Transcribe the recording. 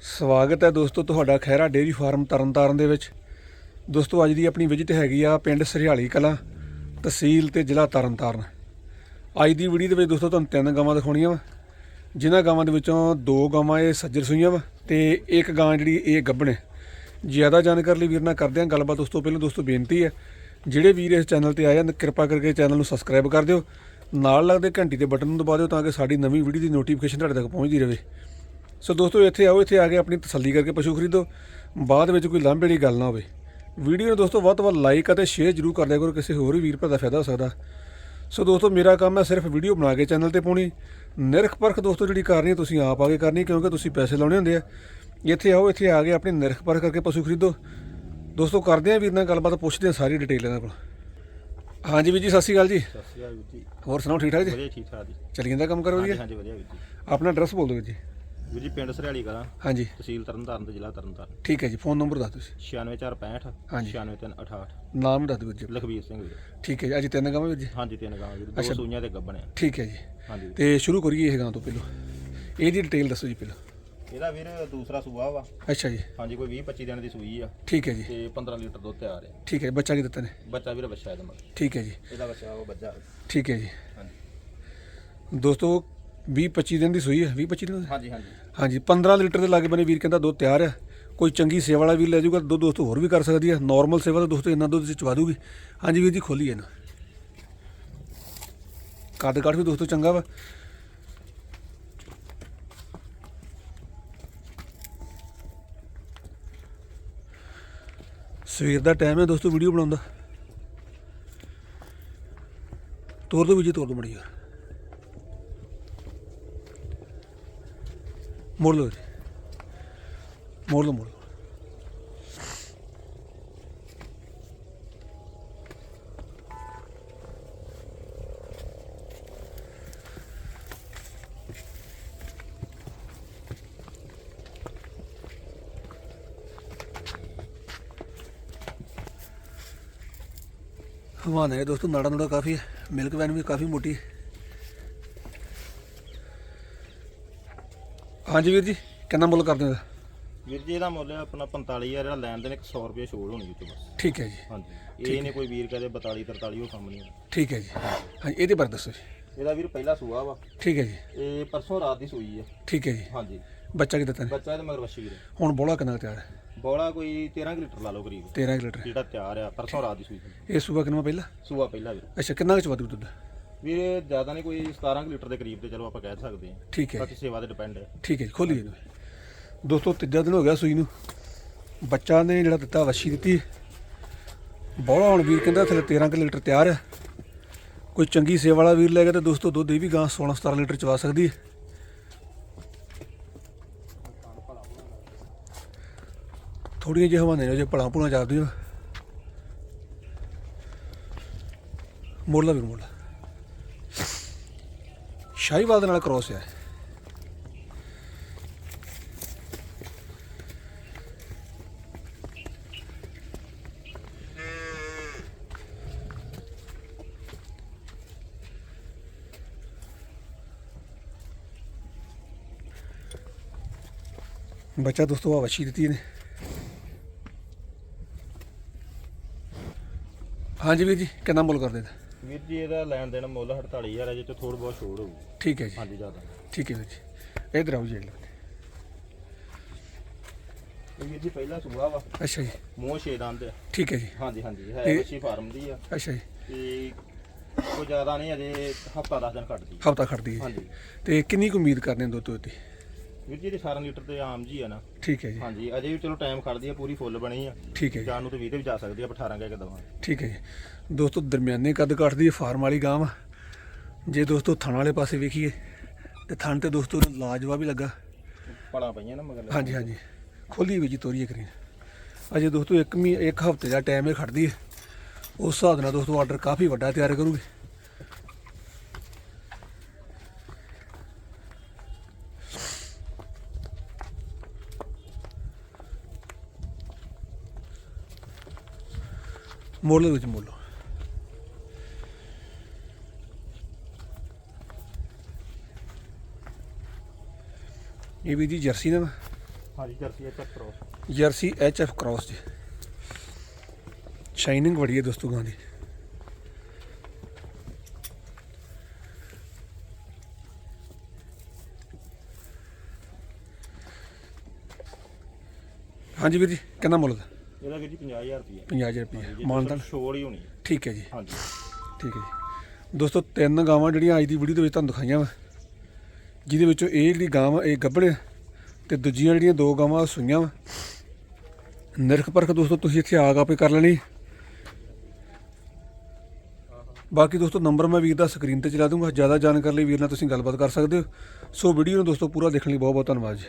ਸਵਾਗਤ ਹੈ ਦੋਸਤੋ ਤੁਹਾਡਾ ਖੈਰਾ ਡੇਅਰੀ ਫਾਰਮ ਤਰਨਤਾਰਨ ਦੇ ਵਿੱਚ। ਦੋਸਤੋ ਅੱਜ ਦੀ ਆਪਣੀ ਵਿਜ਼ਿਟ ਹੈਗੀ ਆ ਪਿੰਡ ਸਰਿਆਲੀ ਕਲਾਂ, ਤਹਿਸੀਲ ਤੇ ਜ਼ਿਲ੍ਹਾ ਤਰਨਤਾਰਨ। ਅੱਜ ਦੀ ਵੀਡੀਓ ਦੇ ਵਿੱਚ ਦੋਸਤੋ ਤੁਹਾਨੂੰ ਤਿੰਨ ਗਾਵਾਂ ਦਿਖਾਉਣੀਆਂ ਵਾ। ਜਿਨ੍ਹਾਂ ਗਾਵਾਂ ਦੇ ਵਿੱਚੋਂ ਦੋ ਗਾਵਾਂ ਇਹ ਸੱਜਰ ਸੂਈਆਂ ਵਾ ਤੇ ਇੱਕ ਗਾਂ ਜਿਹੜੀ ਇਹ ਗੱਭਣ ਹੈ। ਜ਼ਿਆਦਾ ਜਾਣਕਾਰੀ ਲਈ ਵੀਰ ਨਾਲ ਕਰਦੇ ਹਾਂ ਗੱਲਬਾਤ। ਉਸ ਤੋਂ ਪਹਿਲਾਂ ਦੋਸਤੋ ਬੇਨਤੀ ਹੈ, ਜਿਹੜੇ ਵੀਰ ਇਸ ਚੈਨਲ ਤੇ ਆਏ ਹਨ, ਕਿਰਪਾ ਕਰਕੇ ਚੈਨਲ ਨੂੰ ਸਬਸਕ੍ਰਾਈਬ ਕਰ ਦਿਓ। ਨਾਲ ਲੱਗਦੇ ਘੰਟੀ ਦੇ ਬਟਨ ਨੂੰ ਦਬਾ ਦਿਓ ਤਾਂ ਕਿ ਸਾਡੀ ਨਵੀਂ ਵੀਡੀਓ ਦੀ ਨੋਟੀਫਿਕੇਸ਼ਨ ਤੁਹਾਡੇ ਤੱਕ ਪਹੁੰਚਦੀ ਰਹੇ। ਸੋ ਦੋਸਤੋ ਇੱਥੇ ਆਓ ਇੱਥੇ ਆ ਕੇ ਆਪਣੀ ਤਸੱਲੀ ਕਰਕੇ ਪਸ਼ੂ ਖਰੀਦੋ। ਬਾਅਦ ਵਿੱਚ ਕੋਈ ਲਾਂਭੇ ਦੀ ਗੱਲ ਨਾ ਹੋਵੇ। ਵੀਡੀਓ ਨੂੰ ਦੋਸਤੋ ਵੱਧ ਤੋਂ ਵੱਧ ਲਾਈਕ ਅਤੇ ਸ਼ੇਅਰ ਜ਼ਰੂਰ ਕਰ ਦਿਆ ਕਰੋ ਕਿਸੇ ਹੋਰ ਵੀਰ ਭਰਾ ਦਾ ਫਾਇਦਾ ਹੋ ਸਕਦਾ। ਸੋ ਦੋਸਤੋ ਮੇਰਾ ਕੰਮ ਹੈ ਸਿਰਫ ਵੀਡੀਓ ਬਣਾ ਕੇ ਚੈਨਲ ਤੇ ਪਾਉਣੀ। ਨਿਰਖ ਪਰਖ ਦੋਸਤੋ ਜਿਹੜੀ ਕਰਨੀ ਹੈ ਤੁਸੀਂ ਆਪ ਆ ਕੇ ਕਰਨੀ ਕਿਉਂਕਿ ਤੁਸੀਂ ਪੈਸੇ ਲਾਉਣੇ ਹੁੰਦੇ ਆ। ਇੱਥੇ ਆਓ ਇੱਥੇ ਆ ਕੇ ਆਪਣੀ ਨਿਰਖ ਪਰਖ ਕਰਕੇ ਪਸ਼ੂ ਖਰੀਦੋ। ਦੋਸਤੋ ਕਰਦੇ ਆ ਵੀਰ ਨਾਲ ਗੱਲਬਾਤ ਪੁੱਛਦੇ ਆ ਸਾਰੀ ਡਿਟੇਲ ਇਹਨਾਂ ਕੋਲ। ਹਾਂਜੀ ਵੀਰ ਜੀ ਸਤਿ ਸ਼੍ਰੀ ਅਕਾਲ ਜੀ। ਸਤਿ ਸ਼੍ਰੀ ਅਕਾਲ ਵੀਰ ਜੀ। ਹੋਰ ਸੁਣਾਓ ਠੀਕ ਠਾਕ ਜੀ? ਵਧੀਆ ਠੀਕ ਠਾਕ ਜੀ। ਚੱਲੀ ਜਾਂਦਾ ਕੰਮ ਕਰੋ ਜੀ ਹਾਂਜੀ ਵਧੀਆ ਵੀਰ ਜੀ। ਆਪਣਾ ਐਡਰੈਸ ਬੋਲ ਦਿਓ ਜੀ। ਵੀਰ ਜੀ ਪਿੰਡ ਸਰਿਆਲੀ ਕਲਾਂ। ਹਾਂਜੀ। ਤਹਿਸੀਲ ਤਰਨਤਾਰਨ ਤੇ ਜ਼ਿਲ੍ਹਾ ਤਰਨਤਾਰਨ। ਠੀਕ ਹੈ ਜੀ ਫੋਨ ਨੰਬਰ ਦੱਸ ਦਿਓ ਤੁਸੀਂ 96465 ਹਾਂਜੀ। 96368 ਨਾਮ ਦੱਸ ਦਿਓ ਵੀਰ ਜੀ। ਲਖਵੀਰ ਸਿੰਘ ਵੀਰ। ਠੀਕ ਹੈ ਜੀ ਅੱਜ ਤਿੰਨ ਗਾਵਾਂ ਵੀਰ ਜੀ? ਹਾਂਜੀ ਤਿੰਨ ਗਾਂ ਵੀਰ। ਦੋ ਸੂਈਆਂ ਤੇ ਗੱਬਣ। ਆ ਠੀਕ ਹੈ ਜੀ। ਹਾਂਜੀ। ਤੇ ਸ਼ੁਰੂ ਕਰੀਏ ਇਹ ਗਾਂ ਤੋਂ ਪਹਿਲਾਂ। ਇਹਦੀ ਡਿਟੇਲ ਦੱਸੋ ਜੀ ਪਹਿਲਾਂ। ਇਹਦਾ ਵੀਰ ਦੂਸਰਾ ਸੂਆ ਵਾ। ਅੱਛਾ ਜੀ। ਹਾਂਜੀ ਕੋਈ 20 25 ਦਿਨ ਦੀ ਸੂਈ ਆ। ਠੀਕ ਹੈ ਜੀ। ਤੇ 15 ਲੀਟਰ ਦੁੱਧ ਤਿਆਰ ਹੈ। ਠੀਕ ਹੈ ਬੱਚਾ ਕੀ ਦਿੱਤਾ ਨੇ? ਬੱਚਾ ਵੀਰ ਬੱਚਾ ਇਹਦਾ ਮਗਰ ਠੀਕ ਹੈ ਜੀ। ਇਹਦਾ ਬੱਚਾ ਉਹ ਬੱਚਾ। ਠੀਕ ਹੈ ਜੀ। ਹਾਂਜੀ। ਦੋਸਤੋ 20 25 ਦਿਨ ਦੀ ਸੂਈ ਹੈ 20 25 ਦਿਨ ਦੀ? ਹਾਂਜੀ ਹਾਂਜੀ। ਹਾਂਜੀ 15 ਲੀਟਰ ਦੇ ਲਾਗੇ ਬਨੇ ਵੀਰ ਕਹਿੰਦਾ ਦੁੱਧ ਤਿਆਰ ਹੈ। ਕੋਈ ਚੰਗੀ ਸੇਵਾ ਵਾਲਾ ਵੀਰ ਲੈ ਜਾਊਗਾ ਦੁੱਧ ਦੋਸਤੋ ਹੋਰ ਵੀ ਕਰ ਸਕਦੀ ਹੈ। ਨਾਰਮਲ ਸੇਵਾ ਤਾਂ ਦੋਸਤੋ ਇੰਨਾ ਦੁੱਧ ਚ ਚਵਾ ਦੂਗੀ ਹਾਂਜੀ ਵੀਰ ਜੀ ਖੋਲੀਏ ਨਾ ਕੱਦ ਕੱਟ ਵੀ ਦੋਸਤੋ ਚੰਗਾ ਵਾ। ਸਵੇਰ ਦਾ ਟਾਈਮ ਹੈ ਦੋਸਤੋ ਵੀਡੀਓ ਬਣਾਉਣ ਦਾ। ਤੋਰ ਦੋ ਵੀ ਜੀ ਤੋਰ ਦੋ ਮੜੀ ਯਾਰ ਮੋੜ ਲਓ ਜੀ ਮੋੜ ਲਓ ਮੋੜ ਲਓ ਹਵਾਨਾ ਹੈ ਦੋਸਤੋ ਨਾੜਾ ਨੂੜਾ ਕਾਫੀ ਹੈ ਮਿਲਕ ਵੈਨ ਵੀ ਕਾਫੀ ਮੋਟੀ ਹਾਂਜੀ ਵੀਰ ਜੀ ਕਿੰਨਾ ਮੁੱਲ ਕਰਦੇ ਹੋ? ਇਹਦਾ? ਵੀਰ ਜੀ ਇਹਦਾ ਮੁੱਲ ਆਪਣਾ 45000 ਜਿਹੜਾ ਲੈਣ ਦੇ ਨੇ 100 ਰੁਪਏ ਛੋੜ ਹੋਣੀ ਵਿੱਚ ਬਸ। ਠੀਕ ਹੈ ਜੀ। ਹਾਂਜੀ। ਇਹ ਨਹੀਂ ਕੋਈ ਵੀਰ ਕਹਦੇ 42 43 ਉਹ ਕੰਮ ਨਹੀਂ ਹੋਣਾ। ਠੀਕ ਹੈ ਜੀ। ਹਾਂਜੀ ਇਹਦੇ ਬਾਰੇ ਦੱਸੋ ਜੀ। ਇਹਦਾ ਵੀਰ ਪਹਿਲਾ ਸੂਆ ਵਾ। ਠੀਕ ਹੈ ਜੀ। ਇਹ ਪਰਸੋਂ ਰਾਤ ਦੀ ਸੂਈ ਹੈ ਠੀਕ ਹੈ ਜੀ। ਹਾਂਜੀ। ਬੱਚਾ ਕੀ ਦਿੱਤਾ ਨੇ ਬੱਚਾ ਇਹਦੇ ਮਗਰ ਵੱਛੀ ਵੀਰੇ। ਹੁਣ ਬੋਲਾ ਕਿੰਨਾ ਕੁ ਤਿਆਰ ਹੈ? ਬੋਲਾ ਕੋਈ 13 ਕੁ ਲੀਟਰ ਲਾ ਲਓ ਕਰੀਬ। 13 ਕੁ ਲੀਟਰ। ਜਿਹੜਾ ਤਿਆਰ ਆ ਪਰਸੋਂ ਰਾਤ ਦੀ ਸੂਈ। ਇਹ ਸੂਬਾ ਕਿੰਨਾ ਪਹਿਲਾਂ? ਸੂਆ ਪਹਿਲਾ ਵੀਰ। ਅੱਛਾ ਕਿੰਨਾ ਕੁ ਚਵਾ ਦੂ ਦੁੱਧ? ਵੀਰੇ ਜ਼ਿਆਦਾ ਨਹੀਂ ਕੋਈ 17 ਕੁ ਲੀਟਰ ਦੇ ਕਰੀਬ ਤੇ ਚਲੋ ਆਪਾਂ ਕਹਿ ਸਕਦੇ ਹਾਂ। ਠੀਕ ਹੈ। ਬਾਕੀ ਸੇਵਾ ਤੇ ਡਿਪੈਂਡ ਹੈ। ਠੀਕ ਹੈ ਜੀ ਖੋਲੀਏ। ਇਹਨੂੰ ਦੋਸਤੋ ਤੀਜਾ ਦਿਨ ਹੋ ਗਿਆ ਸੂਈ ਨੂੰ। ਬੱਚਾ ਨੇ ਜਿਹੜਾ ਦਿੱਤਾ ਵੱਛੀ ਦਿੱਤੀ। ਬੋਲਾ ਹੁਣ ਵੀਰ ਕਹਿੰਦਾ ਥਲੇ 13 ਕੁ ਲੀਟਰ ਤਿਆਰ ਹੈ। ਕੋਈ ਚੰਗੀ ਸੇਵਾ ਵਾਲਾ ਵੀਰ ਲੈ ਗਿਆ ਤੇ ਦੋਸਤੋ ਦੁੱਧ ਇਹ ਵੀ ਗਾਂ 16 17 ਲੀਟਰ ਚਵਾ ਸਕਦੀ ਹੈ। ਥੋੜੀਆਂ ਜਿਹੀਆਂ ਹਵਾਨੇ ਨੇ ਜੇ ਭਲਾ ਭੁਲਾ ਜਾਂਦੀਆਂ ਮੋੜ ਲਾ ਵੀਰ ਮੋੜ ਲਾ ਸ਼ਾਹੀਵਾਲ ਦੇ ਨਾਲ ਕ੍ਰੋਸ ਹੈ। ਬੱਚਾ ਦੋਸਤੋ ਆ ਵਛੀ ਦਿੱਤੀ ਨੇ ਹਾਂਜੀ ਵੀਰ ਜੀ, ਕਿੰਨਾ ਮੁੱਲ ਕਰਦੇ ਨੇ? ਵੀਰ ਜੀ ਇਹਦਾ ਲੈਣ ਦੇਣ ਮੁੱਲ 48000 ਹੈ ਜੇ ਤੇ ਥੋੜਾ ਬਹੁਤ ਛੋੜ ਹੋਊ ਠੀਕ ਹੈ ਜੀ। ਹਾਂਜੀ ਜ਼ਿਆਦਾ। ਠੀਕ ਹੈ ਵੀਰ ਜੀ। ਇਧਰ ਆਓ ਜੀ। ਇਹ ਵੀਰ ਜੀ ਪਹਿਲਾ ਸੂਆ ਵਾ। ਅੱਛਾ ਜੀ। ਮੂੰਹ ਛੇ ਦੰਦ ਆ। ਠੀਕ ਹੈ ਜੀ। ਹਾਂਜੀ ਹਾਂਜੀ ਹੈ ਇਹ- ਫਾਰਮ ਦੀ ਆ। ਅੱਛਾ ਜੀ। ਤੇ ਕੋਈ ਜ਼ਿਆਦਾ ਨਹੀਂ ਅਜੇ ਹਫਤਾ 10 ਦਿਨ ਕੱਟਦੀ ਹਫਤਾ ਖੜਦੀ ਹੈ ਹਾਂਜੀ। ਤੇ ਕਿੰਨੀ ਕੁ ਉਮੀਦ ਕਰਦੇ ਨੇ ਦੁੱਧ ਦੀ ਵੀਰ ਜੀ ਇਹ 18 ਲੀਟਰ ਤੇ ਆਮ ਜੀ ਆ ਨਾ। ਠੀਕ ਹੈ ਜੀ। ਹਾਂਜੀ ਅਜੇ ਵੀ ਚਲੋ ਟਾਈਮ ਖੜਦੀ ਆ ਪੂਰੀ ਫੁੱਲ ਬਣੀ ਆ। ਠੀਕ ਹੈ ਜੀ। ਜਾਨ ਨੂੰ ਤੇ 20 ਤੇ ਵੀ ਜਾ ਸਕਦੀ ਆ 18 ਕਹਿ ਕੇ ਦਵਾਂ ਠੀਕ ਹੈ ਜੀ। ਦੋਸਤੋ ਦਰਮਿਆਨੇ ਕੱਦ ਕੱਟਦੀ ਹੈ ਫਾਰਮ ਵਾਲੀ ਗਾਂ ਵਾ ਜੇ ਦੋਸਤੋ ਥਣ ਵਾਲੇ ਪਾਸੇ ਵੇਖੀਏ ਤੇ ਥਣ ਤੇ ਦੋਸਤੋ ਲਾਜਵਾਬ ਹੀ ਲੱਗਾ। ਪੜਾ ਪਈਆਂ ਨਾ ਮਗਰ। ਹਾਂਜੀ ਹਾਂਜੀ। ਖੋਲੀ ਵੀ ਜੀ ਤੋਰੀਏ ਕਰੀ ਅਜੇ ਦੋਸਤੋ ਇੱਕ ਮੀ ਇੱਕ ਹਫ਼ਤੇ ਦਾ ਟਾਈਮ ਇਹ ਖੜਦੀ ਹੈ ਉਸ ਹਿਸਾਬ ਨਾਲ ਦੋਸਤੋ ਆਰਡਰ ਕਾਫੀ ਵੱਡਾ ਤਿਆਰ ਕਰੂਗੇ। ਮੋੜ ਵਿੱਚ ਮੋੜ ਇਹ ਵੀ ਜੀ ਜਰਸੀ ਨਾ ਹਾਂਜੀ ਜਰਸੀ ਇਹ ਚੱਕ ਕਰੋ ਜਰਸੀ ਐਚ ਐਫ ਕ੍ਰਾਸ ਜੀ ਸ਼ਾਈਨਿੰਗ ਬੜੀ ਹੈ ਦੋਸਤੋ ਗਾਂ ਦੀ ਹਾਂਜੀ ਵੀਰ ਜੀ ਕਿੰਨਾ ਮੁੱਲ ਦਾ ਇਹਦਾ ਵੀਰ ਜੀ 50000 ਰੁਪਏ 50000 ਰੁਪਏ ਮਾਨਤਨ ਛੋੜ ਹੀ ਹੋਣੀ ਠੀਕ ਹੈ ਜੀ। ਹਾਂਜੀ। ਠੀਕ ਹੈ ਜੀ। ਦੋਸਤੋ ਤਿੰਨ ਗਾਵਾਂ ਜਿਹੜੀਆਂ ਅੱਜ ਦੀ ਵੀਡੀਓ ਦੇ ਵਿੱਚ ਤੁਹਾਨੂੰ ਦਿਖਾਈਆਂ ਵਾ। ਜਿਹਦੇ ਵਿੱਚੋਂ ਇਹ ਜਿਹੜੀ ਗਾਂ ਵਾ ਇਹ ਗੱਭਣ ਆ ਤੇ ਦੂਜੀਆਂ ਜਿਹੜੀਆਂ ਦੋ ਗਾਵਾਂ ਉਹ ਸੂਈਆਂ ਵਾ। ਨਿਰਖ ਪਰਖ ਦੋਸਤੋ ਤੁਸੀਂ ਇੱਥੇ ਆ ਕੇ ਕਰ ਲੈਣੀ। ਬਾਕੀ ਦੋਸਤੋ ਨੰਬਰ ਮੈਂ ਵੀਰ ਦਾ ਸਕਰੀਨ ਤੇ ਚਲਾ ਦੂੰਗਾ। ਜ਼ਿਆਦਾ ਜਾਣਕਾਰੀ ਲਈ ਵੀਰ ਨਾਲ ਤੁਸੀਂ ਗੱਲਬਾਤ ਕਰ ਸਕਦੇ ਹੋ। ਸੋ ਵੀਡੀਓ ਨੂੰ ਦੋਸਤੋ ਪੂਰਾ ਦੇਖਣ ਲਈ ਬਹੁਤ ਬਹੁਤ ਧੰਨਵਾਦ ਜੀ।